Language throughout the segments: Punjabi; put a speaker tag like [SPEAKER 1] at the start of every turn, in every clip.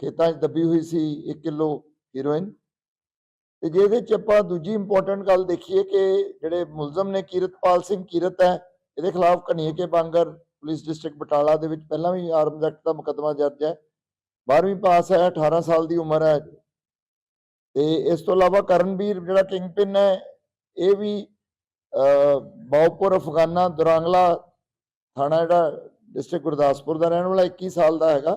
[SPEAKER 1] ਖੇਤਾਂ 'ਚ ਦੱਬੀ ਹੋਈ ਸੀ 1 ਕਿਲੋ ਹੀਰੋਇਨ ਤੇ ਜੇ ਇਹਦੇ 'ਚ ਆਪਾਂ ਦੂਜੀ ਇੰਪੋਰਟੈਂਟ ਗੱਲ ਦੇਖੀਏ ਕਿ ਜਿਹੜੇ ਮੁਲਜ਼ਮ ਨੇ ਕੀਰਤਪਾਲ ਸਿੰਘ ਕੀਰਤ ਹੈ ਇਹਦੇ ਖਿਲਾਫ ਕਨੀਕੇ ਬਾਂਗਰ ਪੁਲਿਸ ਡਿਸਟ੍ਰਿਕਟ ਬਟਾਲਾ ਦੇ ਵਿੱਚ ਪਹਿਲਾਂ ਵੀ ਆਰਮਜ਼ ਐਕਟ ਦਾ ਮੁਕੱਦਮਾ ਦਰਜ ਹੈ। 12ਵੀਂ ਪਾਸ ਹੈ 18 ਸਾਲ ਦੀ ਉਮਰ ਹੈ। ਤੇ ਇਸ ਤੋਂ ਇਲਾਵਾ ਕਰਨਵੀਰ ਜਿਹੜਾ ਕਿੰਗ ਪਿੰਨ ਹੈ ਇਹ ਵੀ ਅਹ, ਬਾਉਪੁਰ ਅਫਗਾਨਾ ਦੁਰਾਂਗਲਾ ਥਾਣਾ ਜਿਹੜਾ ਡਿਸਟ੍ਰਿਕਟ ਗੁਰਦਾਸਪੁਰ ਦਾ ਰਹਿਣ ਵਾਲਾ 21 ਸਾਲ ਦਾ ਹੈਗਾ।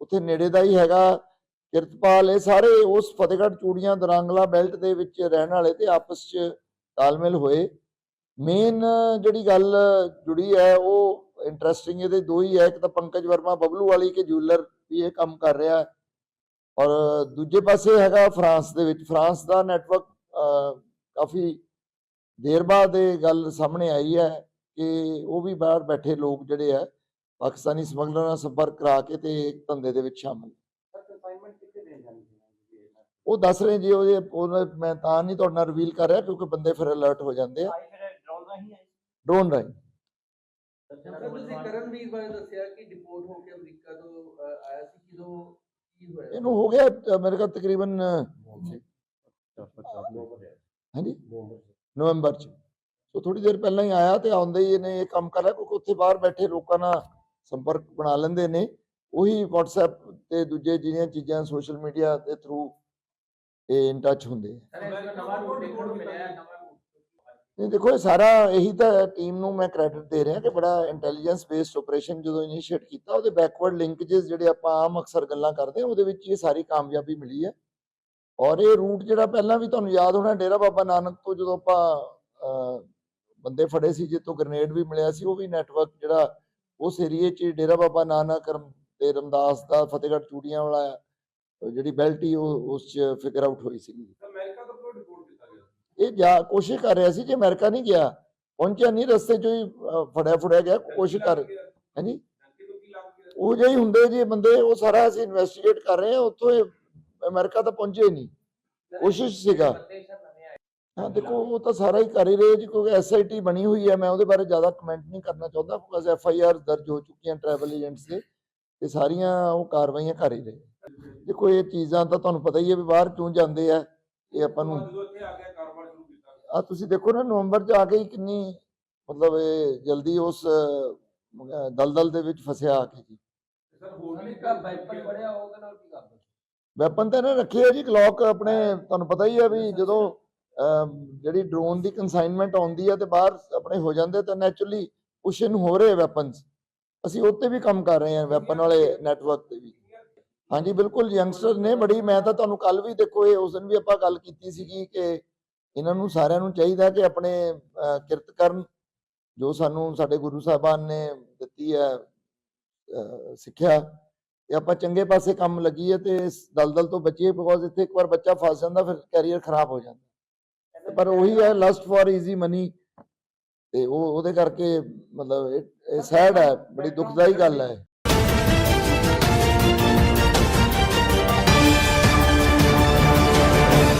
[SPEAKER 1] ਉੱਥੇ ਨੇੜੇ ਦਾ ਹੀ ਹੈਗਾ ਕਿਰਤਪਾਲ। ਇਹ ਸਾਰੇ ਉਸ ਫਤਿਹਗੜ੍ਹ ਚੂੜੀਆਂ ਦਰਾਂਗਲਾ ਬੈਲਟ ਦੇ ਵਿੱਚ ਰਹਿਣ ਵਾਲੇ ਤੇ ਆਪਸ ਚ ਤਾਲਮੇਲ ਹੋਏ। ਮੇਨ ਜਿਹੜੀ ਗੱਲ ਜੁੜੀ ਹੈ, ਉਹ ਇੰਟਰਸਟਿੰਗ ਇਹਦੇ ਦੋ ਹੀ ਹੈ। ਇੱਕ ਤਾਂ ਪੰਕਜ ਵਰਮਾ ਬਬਲੂ ਵਾਲੀ ਕੇ ਜੂਲਰ ਵੀ ਇਹ ਕੰਮ ਕਰ ਰਿਹਾ ਹੈ। ਔਰ ਦੂਜੇ ਪਾਸੇ ਹੈਗਾ ਫਰਾਂਸ ਦੇ ਵਿੱਚ। ਫਰਾਂਸ ਦਾ ਨੈਟਵਰਕ ਕਾਫੀ ਦੇਰ ਬਾਅਦ ਇਹ ਗੱਲ ਸਾਹਮਣੇ ਆਈ ਹੈ ਕਿ ਉਹ ਵੀ ਬਾਹਰ ਬੈਠੇ ਲੋਕ ਜਿਹੜੇ ਆ ਪਾਕਿਸਤਾਨੀ ਸਮਗਲਰਾਂ ਨਾਲ ਸੰਪਰਕ ਕਰਾ ਕੇ ਤੇ ਇੱਕ ਧੰਦੇ ਦੇ ਵਿੱਚ ਸ਼ਾਮਲ। ਉਹ ਦੱਸ ਰਹੇ ਜੀ ਉਹ ਮੈਂ ਤਾਂ ਨਹੀਂ ਤੁਹਾਡੇ ਨਾਲ ਰਿਵੀਲ ਕਰ ਰਿਹਾ ਕਿਉਂਕਿ ਬੰਦੇ ਫਿਰ ਅਲਰਟ ਹੋ ਜਾਂਦੇ ਆ।
[SPEAKER 2] ਡਰੋਨ ਰਾਹੀਂ ਆਏ
[SPEAKER 1] ਡਰੋਨ ਰਾਹੀਂ।
[SPEAKER 3] ਸਰ ਤੁਸੀਂ ਕਰਨਵੀਰ ਬਾਰੇ ਦੱਸਿਆ ਕਿ ਡਿਪੋਰਟ ਹੋ ਕੇ ਅਮਰੀਕਾ ਤੋਂ ਆਇਆ ਸੀ ਕਿਦੋਂ ਕੀ ਹੋਇਆ?
[SPEAKER 1] ਇਹਨੂੰ ਹੋ ਗਿਆ ਮੇਰੇ ਖਿਆਲ ਤਕਰੀਬਨ ਹਾਂਜੀ? ਨਵੰਬਰ ਚ। ਸੋ ਥੋੜੀ ਦੇਰ ਪਹਿਲਾਂ ਹੀ ਆਇਆ ਤੇ ਆਉਂਦੇ ਹੀ ਇਹਨੇ ਇਹ ਕੰਮ ਕਰ ਲਿਆ ਕਿਉਂਕਿ ਉੱਥੇ ਬਾਹਰ ਬੈਠੇ ਲੋਕਾਂ ਨਾਲ ਸੰਪਰਕ ਬਣਾ ਲੈਂਦੇ ਨੇ ਉਹੀ WhatsApp ਤੇ ਦੂਜੇ ਜਿਹੜੀਆਂ ਚੀਜ਼ਾਂ ਸੋਸ਼ਲ ਮੀਡੀਆ ਦੇ ਥਰੂ ਇਹ ਇਨ ਟੱਚ ਹੁੰਦੇ ਨਹੀਂ ਦੇਖੋ ਇਹ ਸਾਰਾ ਇਹੀ ਤਾਂ ਟੀਮ ਨੂੰ ਮੈਂ ਕ੍ਰੈਡਿਟ ਦੇ ਰਿਹਾ ਕਿ ਬੜਾ ਇੰਟੈਲੀਜੈਂਸ ਬੇਸਡ ਆਪਰੇਸ਼ਨ ਜਦੋਂ ਇਨੀਸ਼ੀਏਟ ਕੀਤਾ ਉਹਦੇ ਬੈਕਵਰਡ ਲਿੰਕੇजेस ਜਿਹੜੇ ਆਪਾਂ ਆਮ ਅਕਸਰ ਗੱਲਾਂ ਕਰਦੇ ਹਾਂ ਉਹਦੇ ਵਿੱਚ ਇਹ ਸਾਰੀ ਕਾਮਯਾਬੀ ਮਿਲੀ ਹੈ। ਔਰ ਇਹ ਰੂਟ ਜਿਹੜਾ ਪਹਿਲਾਂ ਵੀ ਤੁਹਾਨੂੰ ਯਾਦ ਹੋਣਾ ਡੇਰਾ ਬਾਬਾ ਨਾਨਕ ਤੋਂ ਜਦੋਂ ਆਪਾਂ ਬੰਦੇ ਫੜੇ ਸੀ ਜਿੱਤੋਂ ਗ੍ਰਨੇਡ ਵੀ ਮਿਲਿਆ ਸੀ ਉਹ ਵੀ ਨੈਟਵਰਕ ਜਿਹੜਾ ਉਸ ਏਰੀਏ 'ਚ ਡੇਰਾ ਬਾਬਾ ਨਾਨਕ ਤੇ ਰਮਦਾਸ ਦਾ ਫਤਿਹਗੜ੍ਹ ਚੂੜੀਆਂ ਵਾਲਾ ਜਿਹੜੀ ਬੈਲਟ ਉਹ ਉਸ 'ਚ ਫਿਗਰ ਆਊਟ ਹੋਈ ਸੀਗੀ।
[SPEAKER 4] ਅਮਰੀਕਾ ਤੋਂ ਕੋਈ ਰਿਪੋਰਟ ਕੀਤਾ ਗਿਆ?
[SPEAKER 1] ਇਹ ਜਾ ਕੋਸ਼ਿਸ਼ ਕਰ ਰਿਹਾ ਸੀ ਜੇ ਅਮਰੀਕਾ ਨਹੀਂ ਗਿਆ ਪਹੁੰਚਿਆ ਨਹੀਂ ਰਸਤੇ 'ਚੋਂ ਹੀ ਫੜਿਆ ਫੜਿਆ ਗਿਆ ਕੋਸ਼ਿਸ਼ ਕਰ ਹਾਂਜੀ? ਉਹ ਜਿਹੇ ਹੁੰਦੇ ਜੀ ਬੰਦੇ ਉਹ ਸਾਰਾ ਅਸੀਂ ਇਨਵੈਸਟੀਗੇਟ ਕਰ ਰਹੇ ਹਾਂ ਉੱਥੋਂ ਅਮਰੀਕਾ ਤਾਂ ਪਹੁੰਚੇ ਨਹੀਂ। ਕੋਸ਼ਿਸ਼ ਸੀਗਾ। ਹਾਂ ਦੇਖੋ ਉਹ ਤਾਂ ਸਾਰਾ ਹੀ ਕਰ ਹੀ ਰਹੇ ਜੀ ਕਿਉਂਕਿ ਐਸਆਈਟੀ ਬਣੀ ਹੋਈ ਹੈ ਮੈਂ ਉਹਦੇ ਬਾਰੇ ਜ਼ਿਆਦਾ ਕਮੈਂਟ ਨਹੀਂ ਕਰਨਾ ਚਾਹੁੰਦਾ ਬਿਕਾਜ਼ ਐਫਆਈਆਰ ਦਰਜ ਹੋ ਚੁੱਕੀਆਂ ਟਰੈਵਲ ਏਜੰਟਸ ਦੇ ਤੇ ਸਾਰੀਆਂ ਉਹ ਕਾਰਵਾਈਆਂ ਕਰ ਹੀ ਰਹੇ ਦੇਖੋ ਇਹ ਚੀਜ਼ਾਂ ਤਾਂ ਤੁਹਾਨੂੰ ਪਤਾ ਹੀ ਹੈ ਵੀ ਬਾਹਰ ਕਿਉਂ ਜਾਂਦੇ ਆ ਇਹ ਆਪਾਂ ਨੂੰ
[SPEAKER 4] ਆ
[SPEAKER 1] ਆ ਤੁਸੀਂ ਦੇਖੋ ਨਾ ਨਵੰਬਰ ਚ ਆ ਕੇ ਹੀ ਕਿੰਨੀ ਮਤਲਬ ਇਹ ਜਲਦੀ ਉਸ ਦਲਦਲ ਦੇ ਵਿੱਚ ਫਸਿਆ ਆ ਕੇ ਜੀ।
[SPEAKER 4] ਸਰ ਹੋਰ
[SPEAKER 3] ਸਰ
[SPEAKER 4] ਵੀ
[SPEAKER 3] ਇੱਕ ਵਾਈਪਰ ਬੜਿਆ ਉਹਦੇ ਨਾਲ ਕੀ ਕਰਦੇ
[SPEAKER 1] ਵੈਪਨ ਤਾਂ ਇਹਨੇ ਰੱਖੇ ਆ ਜੀ ਕਲੌਕ ਆਪਣੇ ਤੁਹਾਨੂੰ ਪਤਾ ਹੀ ਹੈ ਵੀ ਜਦੋਂ ਜਿਹੜੀ ਡਰੋਨ ਦੀ ਕਨਸਾਈਨਮੈਂਟ ਆਉਂਦੀ ਹੈ ਤੇ ਬਾਹਰ ਆਪਣੇ ਹੋ ਜਾਂਦੇ ਤਾਂ ਨੈਚੁਰਲੀ ਪੁਸ਼ਨ ਹੋ ਰਹੇ ਵੈਪਨਸ ਅਸੀਂ ਉੱਤੇ ਵੀ ਕੰਮ ਕਰ ਰਹੇ ਹਾਂ ਵੈਪਨ ਵਾਲੇ ਨੈਟਵਰਕ ਤੇ ਵੀ। ਹਾਂਜੀ ਬਿਲਕੁਲ ਯੰਗਸਟਰ ਨੇ ਬੜੀ ਮੈਂ ਤਾਂ ਤੁਹਾਨੂੰ ਕੱਲ ਵੀ ਦੇਖੋ ਇਹ ਉਸ ਦਿਨ ਵੀ ਆਪਾਂ ਗੱਲ ਕੀਤੀ ਸੀਗੀ ਕਿ ਇਹਨਾਂ ਨੂੰ ਸਾਰਿਆਂ ਨੂੰ ਚਾਹੀਦਾ ਕਿ ਆਪਣੇ ਅਹ, ਕਿਰਤ ਕਰਨ ਜੋ ਸਾਨੂੰ ਸਾਡੇ ਗੁਰੂ ਸਾਹਿਬਾਨ ਨੇ ਦਿੱਤੀ ਹੈ ਸਿੱਖਿਆ। ਤੇ ਆਪਾਂ ਚੰਗੇ ਪਾਸੇ ਕੰਮ ਲੱਗੀਏ ਤੇ ਇਸ ਦਲਦਲ ਤੋਂ ਬਚੀਏ ਬਿਕੋਜ਼ ਇੱਥੇ ਇੱਕ ਵਾਰ ਬੱਚਾ ਫਸ ਜਾਂਦਾ ਫਿਰ ਕੈਰੀਅਰ ਖਰਾਬ ਹੋ ਜਾਂਦਾ। ਪਰ ਉਹੀ ਹੈ ਲਸਟ ਫॉर ਈਜ਼ੀ ਮਨੀ ਤੇ ਉਹ ਉਹਦੇ ਕਰਕੇ ਮਤਲਬ ਇਹ ਸੈਡ ਹੈ ਬੜੀ ਦੁਖਦਾਈ ਗੱਲ ਹੈ।